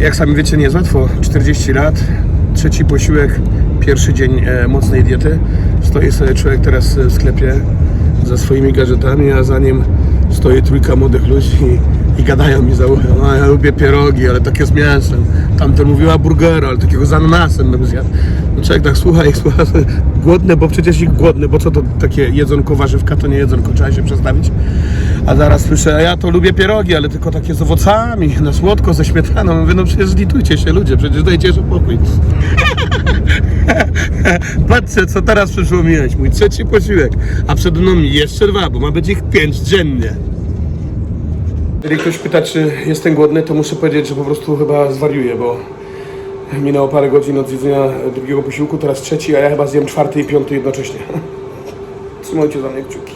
Jak sami wiecie, nie jest łatwo. 40 lat, trzeci posiłek, pierwszy dzień e, mocnej diety. Stoi sobie człowiek teraz w sklepie ze swoimi gadżetami, a za nim stoi trójka młodych ludzi i, i gadają mi za uchem. No, ja lubię pierogi, ale takie z mięsem. Tamten mówiła burgera, ale takiego z ananasem bym zjadł. No człowiek tak słucha i słucha, głodny, bo przecież ich głodny, bo co to takie jedzonko, warzywka, to nie jedzonko, trzeba się przestawić. A zaraz słyszę, a ja to lubię pierogi, ale tylko takie z owocami, na słodko, ze śmietaną. Mówię, no przecież zlitujcie się ludzie, przecież dajcie spokój. Patrzcie, co teraz przyszło mi jeść. Mój trzeci posiłek, a przed mną jeszcze dwa, bo ma być ich pięć dziennie. Jeżeli ktoś pyta, czy jestem głodny, to muszę powiedzieć, że po prostu chyba zwariuję, bo minęło parę godzin od zjedzenia drugiego posiłku, teraz trzeci, a ja chyba zjem czwarty i piąty jednocześnie. Trzymajcie za mnie kciuki.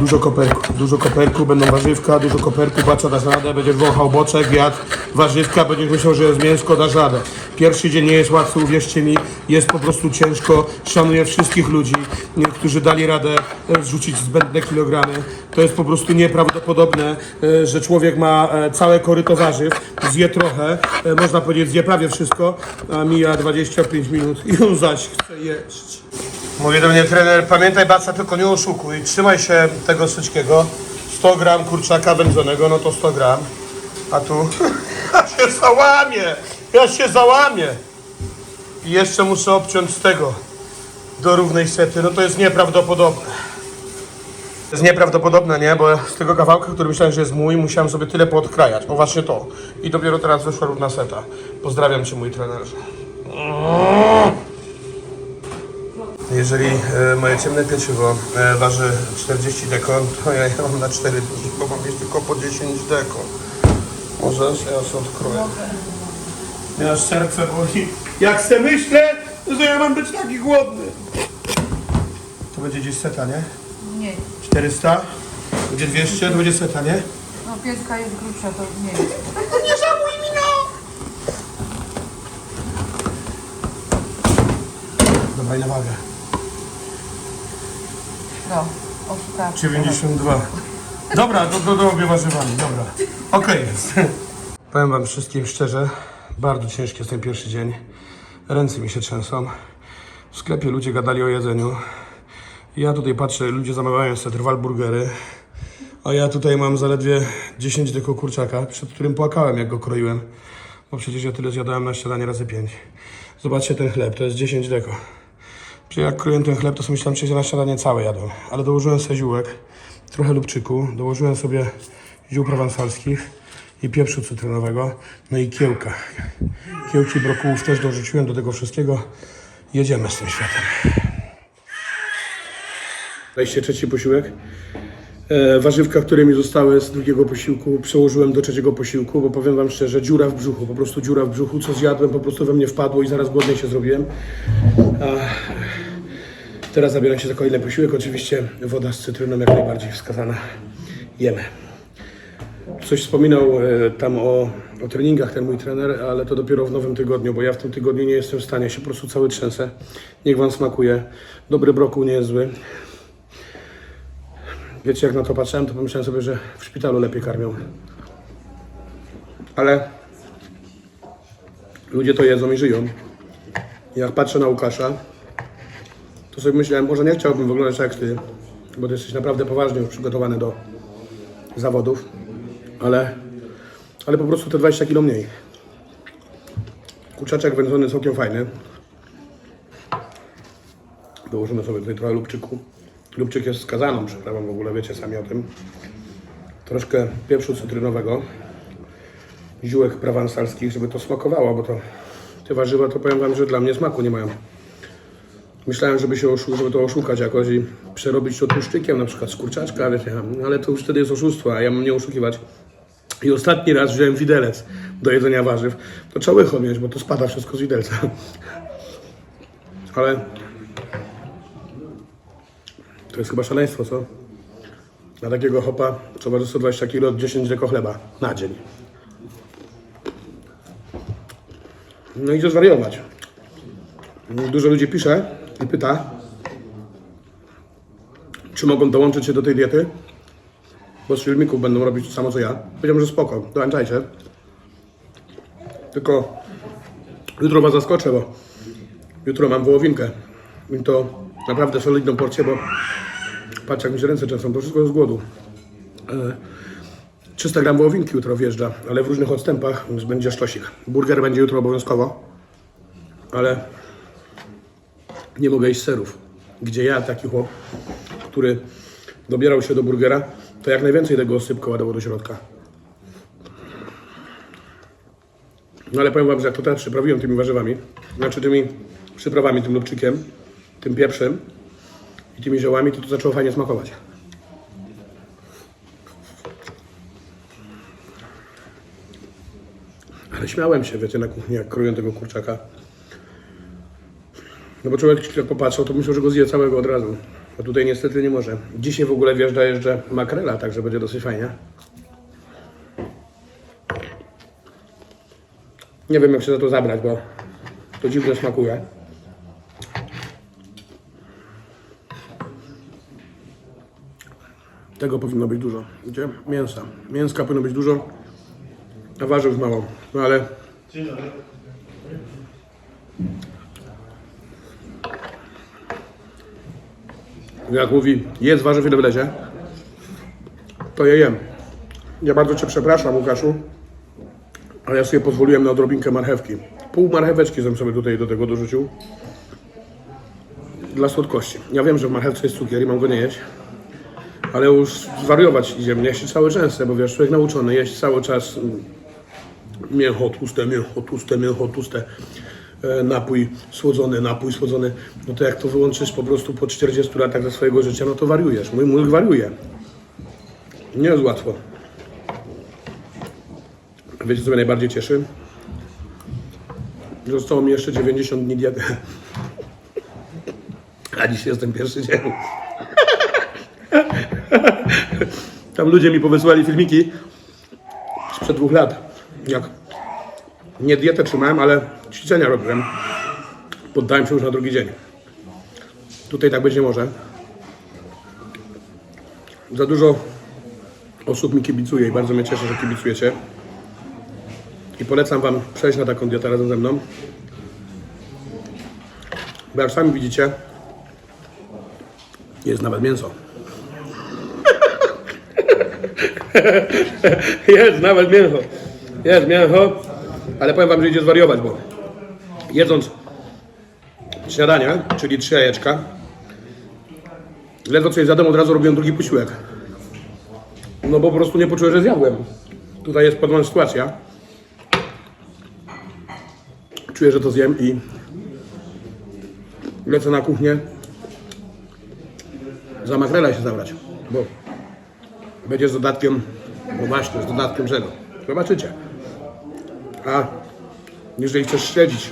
Dużo koperku, dużo koperku, będą warzywka, dużo koperku, bacza dasz radę, będziesz wąchał boczek, jadł warzywka, będziesz myślał, że jest mięsko, dasz radę. Pierwszy dzień nie jest łatwy, uwierzcie mi, jest po prostu ciężko, szanuję wszystkich ludzi, którzy dali radę zrzucić zbędne kilogramy. To jest po prostu nieprawdopodobne, e, że człowiek ma e, całe koryto warzyw, zje trochę, e, można powiedzieć zje prawie wszystko, a mija 25 minut i on zaś chce jeść. Mówi do mnie trener, pamiętaj Baca, tylko nie oszukuj, trzymaj się tego wszystkiego. 100 gram kurczaka wędzonego, no to 100 gram. A tu, ja się załamię, ja się załamię. I jeszcze muszę obciąć z tego do równej sety, no to jest nieprawdopodobne. To jest nieprawdopodobne, nie? Bo z tego kawałka, który myślałem, że jest mój, musiałem sobie tyle poodkrajać. O właśnie to. I dopiero teraz wyszła równa seta. Pozdrawiam Cię, mój trenerze. Jeżeli e, moje ciemne pieczywo e, waży 40 deko, to ja je mam na 4 dni, bo mam mieć tylko po 10 deko. Możesz? Ja się odkroję. Aż serce boli. Jak se myślę, że ja mam być taki głodny. To będzie gdzieś seta, nie? Nie. 400? Będzie 200, to będzie seta, nie? No pieska jest grubsza, to nie. Nie żałuj mi no! Dobra, i na wagę. No, oszukawka. 92. Dobra, do, do, do warzywami, dobra. Okej jest. Powiem wam wszystkim szczerze, bardzo ciężki jest ten pierwszy dzień. Ręce mi się trzęsą. W sklepie ludzie gadali o jedzeniu. Ja tutaj patrzę, ludzie zamawiają sobie trwal burgery. A ja tutaj mam zaledwie 10 deko kurczaka, przed którym płakałem jak go kroiłem. Bo przecież ja tyle zjadałem na śniadanie razy 5. Zobaczcie ten chleb, to jest 10 deko. Przecież jak kroiłem ten chleb, to sobie myślałem, że na śniadanie całe jadą. Ale dołożyłem sobie ziółek, trochę lubczyku, dołożyłem sobie ziół prowansalskich i pieprzu cytrynowego, no i kiełka. Kiełki brokułów też dorzuciłem do tego wszystkiego. Jedziemy z tym światem. 23 posiłek. E, warzywka, które mi zostały z drugiego posiłku, przełożyłem do trzeciego posiłku, bo powiem Wam szczerze, dziura w brzuchu, po prostu dziura w brzuchu, co zjadłem, po prostu we mnie wpadło i zaraz głodny się zrobiłem. Teraz zabieram się za kolejny posiłek, oczywiście woda z cytryną jak najbardziej wskazana. Jemy. Coś wspominał e, tam o, o treningach ten mój trener, ale to dopiero w nowym tygodniu, bo ja w tym tygodniu nie jestem w stanie, się po prostu cały trzęsę. Niech Wam smakuje. Dobry brokuł nie jest zły. Wiecie, jak na to patrzyłem, to pomyślałem sobie, że w szpitalu lepiej karmią. Ale ludzie to jedzą i żyją. Jak patrzę na Łukasza, to sobie myślałem, może nie chciałbym wyglądać jak ty, bo ty jesteś naprawdę poważnie już przygotowany do zawodów, ale, ale po prostu te 20 kilo mniej. Kurczaczek wędzony całkiem fajny. Dołożymy sobie tutaj trochę lubczyku. Lubczyk jest skazaną przyprawą w ogóle, wiecie sami o tym. Troszkę pieprzu cytrynowego. Ziółek prowansalskich, żeby to smakowało, bo to te warzywa to powiem wam, że dla mnie smaku nie mają. Myślałem, żeby, się oszu- żeby to oszukać jakoś i przerobić to tłuszczykiem, na przykład z kurczaczka, wiecie, ale to już wtedy jest oszustwo, a ja mam nie oszukiwać. I ostatni raz wziąłem widelec do jedzenia warzyw. To trzeba łycho mieć, bo to spada wszystko z widelca. Ale to jest chyba szaleństwo, co? Na takiego hopa, waży 120 kg, 10 deko chleba na dzień. No i to zwariować. Dużo ludzi pisze i pyta, czy mogą dołączyć się do tej diety. bo z filmików będą robić to samo co ja. Powiedziałem, że spoko, dołączajcie. Tylko jutro was zaskoczę, bo jutro mam wołowinkę. I to naprawdę solidną porcję, bo patrz jak mi się ręce trzęsą, to wszystko z głodu. E, 300 gram wołowinki jutro wjeżdża, ale w różnych odstępach, będzie sztosik. Burger będzie jutro obowiązkowo, ale nie mogę jeść serów. Gdzie ja, taki chłop, który dobierał się do burgera, to jak najwięcej tego osypka ładował do środka. No ale powiem wam, że jak to teraz przyprawiłem tymi warzywami, znaczy tymi przyprawami, tym lubczykiem, tym pieprzem i tymi ziołami, to to zaczęło fajnie smakować. Ale śmiałem się, wiecie, na kuchni, jak kroję tego kurczaka. No bo człowiek chwilę popatrzał, to myślał, że go zje całego od razu. A tutaj niestety nie może. Dzisiaj w ogóle wjeżdża jeszcze makrela, także będzie dosyć fajnie. Nie wiem jak się za to zabrać, bo to dziwnie smakuje. Tego powinno być dużo. Gdzie? Mięsa. Mięska powinno być dużo, a warzyw mało. No ale jak mówi, jest warzyw ile wlezie, to je jem. Ja bardzo Cię przepraszam, Łukaszu, ale ja sobie pozwoliłem na odrobinkę marchewki. Pół marcheweczki bym sobie tutaj do tego dorzucił. Dla słodkości. Ja wiem, że w marchewce jest cukier i mam go nie jeść, ale już zwariować idzie mnie jeść całe często, bo wiesz, człowiek nauczony jeść cały czas mm, mięcho tłuste, mięcho tłuste, mięcho tłuste, e, napój słodzony, napój słodzony, no to jak to wyłączysz po prostu po 40 latach ze swojego życia, no to wariujesz. Mój mózg wariuje. Nie jest łatwo. Wiecie, co mnie najbardziej cieszy? Zostało mi jeszcze 90 dni diety. A dziś jest ten pierwszy dzień. Tam ludzie mi powysłali filmiki sprzed dwóch lat, jak nie dietę trzymałem, ale ćwiczenia robiłem. Poddałem się już na drugi dzień. Tutaj tak być nie może. Za dużo osób mi kibicuje i bardzo mnie cieszę, że kibicujecie. I polecam Wam przejść na taką dietę razem ze mną. Bo jak sami widzicie, jest nawet mięso. jest nawet mięso. Jest mięso, ale powiem Wam, że idzie zwariować, bo jedząc śniadanie, czyli trzy jajeczka, ledwo coś zjadłem, od razu robiłem drugi posiłek. No bo po prostu nie poczułem, że zjadłem. Tutaj jest podobna sytuacja. Czuję, że to zjem i lecę na kuchnię za makrela się zabrać, bo będzie z dodatkiem, no właśnie, z dodatkiem czego? Zobaczycie. A jeżeli chcesz śledzić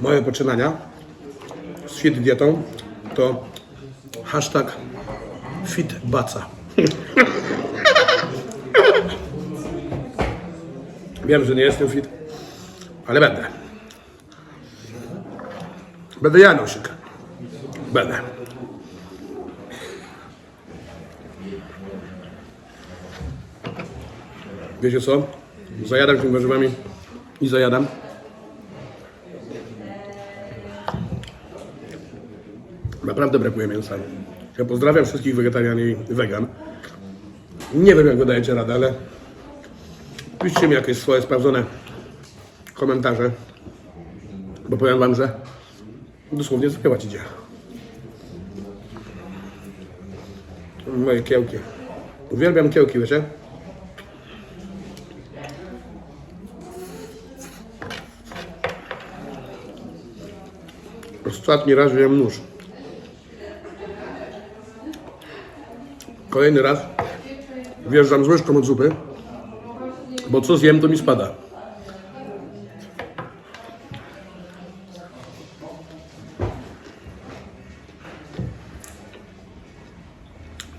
moje poczynania z fit dietą, to hashtag fitbaca. Wiem, że nie jestem fit, ale będę. Będę Janosik. Będę. Wiecie co? Zajadam tymi warzywami i zajadam. Naprawdę brakuje mięsa. Ja pozdrawiam wszystkich wegetarian i wegan. Nie wiem, jak wy dajecie radę, ale piszcie mi jakieś swoje sprawdzone komentarze, bo powiem wam, że dosłownie zapiewać idzie. Moje kiełki. Uwielbiam kiełki, wiecie? Ostatni raz wziąłem nóż. Kolejny raz wjeżdżam z łyżką od zupy, bo co zjem, to mi spada.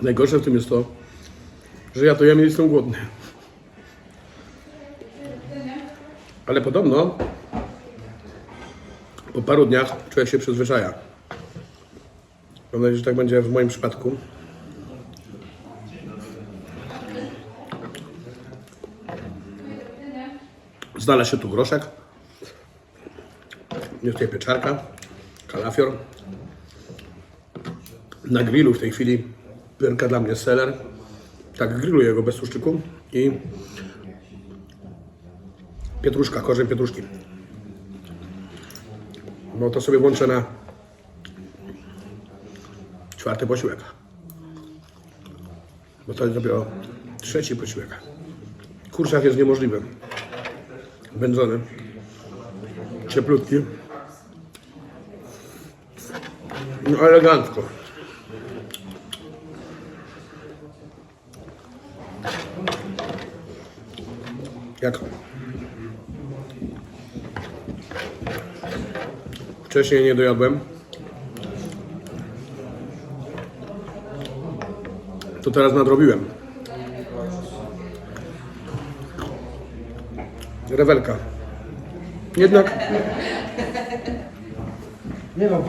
Najgorsze w tym jest to, że ja to jem i jestem głodny. Ale podobno po paru dniach człowiek się przyzwyczaja. Mam nadzieję, że tak będzie w moim przypadku. Znalazł się tu groszek. Jest tutaj pieczarka, kalafior. Na grillu w tej chwili pyrka dla mnie seller. Tak, grilluję go bez tłuszczyku i pietruszka, korzeń pietruszki. No to sobie włączę na czwarty posiłek. Bo to jest dopiero trzeci posiłek. Kurczak jest niemożliwy. Wędzony. Cieplutki. No elegancko. Jak wcześniej nie dojadłem, to teraz nadrobiłem. Rewelka. Jednak Nie no,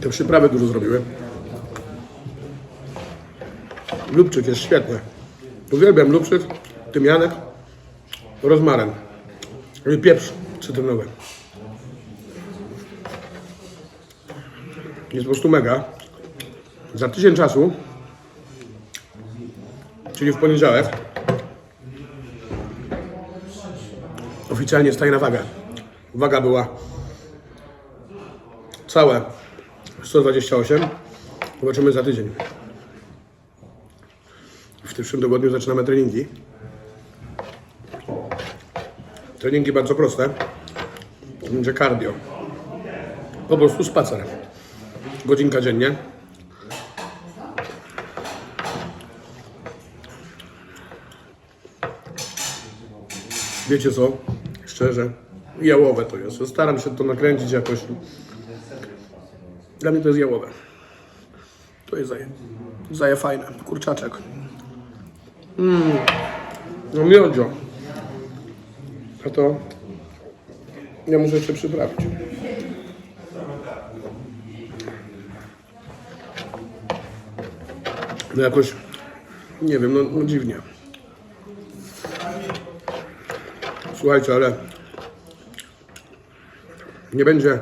te przyprawy dużo zrobiły. Lubczyk jest świetny. Uwielbiam lubczyk, tymianek, rozmaryn i pieprz cytrynowy. Jest po prostu mega. Za tydzień czasu, czyli w poniedziałek, oficjalnie staję na wagę. Waga była całe 128. Zobaczymy za tydzień. W przyszłym tygodniu zaczynamy treningi. Treningi bardzo proste. Będzie cardio. Po prostu spacer. Godzinka dziennie. Wiecie co? Szczerze, jałowe to jest. Staram się to nakręcić jakoś. Dla mnie to jest jałowe. To jest zaje, zaje fajne. Kurczaczek. Mmm. No miodzio. A to ja muszę jeszcze przyprawić. No jakoś, nie wiem, no, no dziwnie. Słuchajcie, ale nie będzie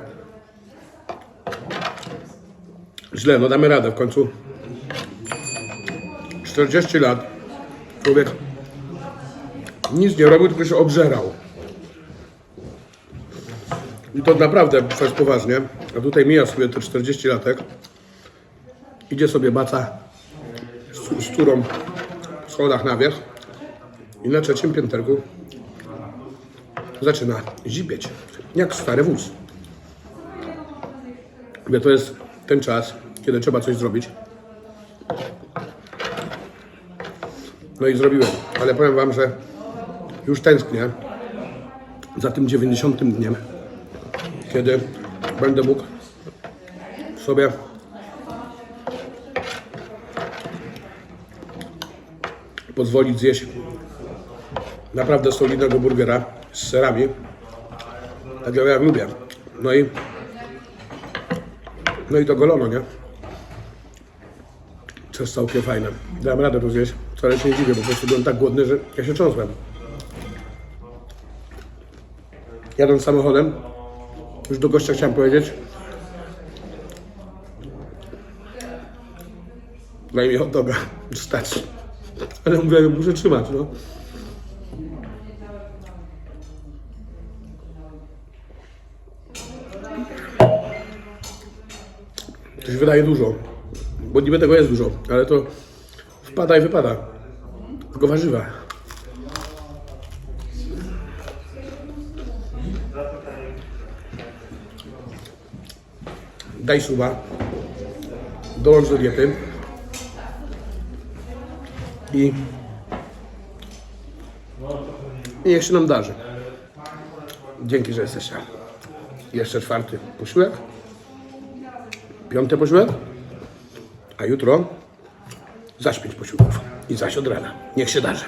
źle, no damy radę w końcu. 40 lat człowiek nic nie robił, tylko się obżerał. I to naprawdę coś poważnie. A tutaj mija sobie te 40 latek. Idzie sobie baca z, turą w schodach na wierzch i na trzecim pięterku zaczyna zipieć. Jak stary wóz. Mówię, to jest ten czas, kiedy trzeba coś zrobić. No i zrobiłem. Ale powiem Wam, że już tęsknię za tym 90 dniem, kiedy będę mógł sobie pozwolić zjeść naprawdę solidnego burgera z serami, tak jak lubię. No i no i to golono, nie? Co jest całkiem fajne. Dałem radę to zjeść. Wcale się nie dziwię, bo po prostu byłem tak głodny, że ja się cząsłem. Jadąc samochodem, już do gościa chciałem powiedzieć. Daj mi hot doga, stać. Ale mówię, muszę trzymać, no. To się wydaje dużo, bo niby tego jest dużo, ale to wpada i wypada. Tylko warzywa. Daj suba, dołącz do diety i, się nam darzy. Dzięki, że jesteście. Jeszcze czwarty posiłek. Piąty posiłek, a jutro zaś posiłków i zaś od rana. Niech się darzy.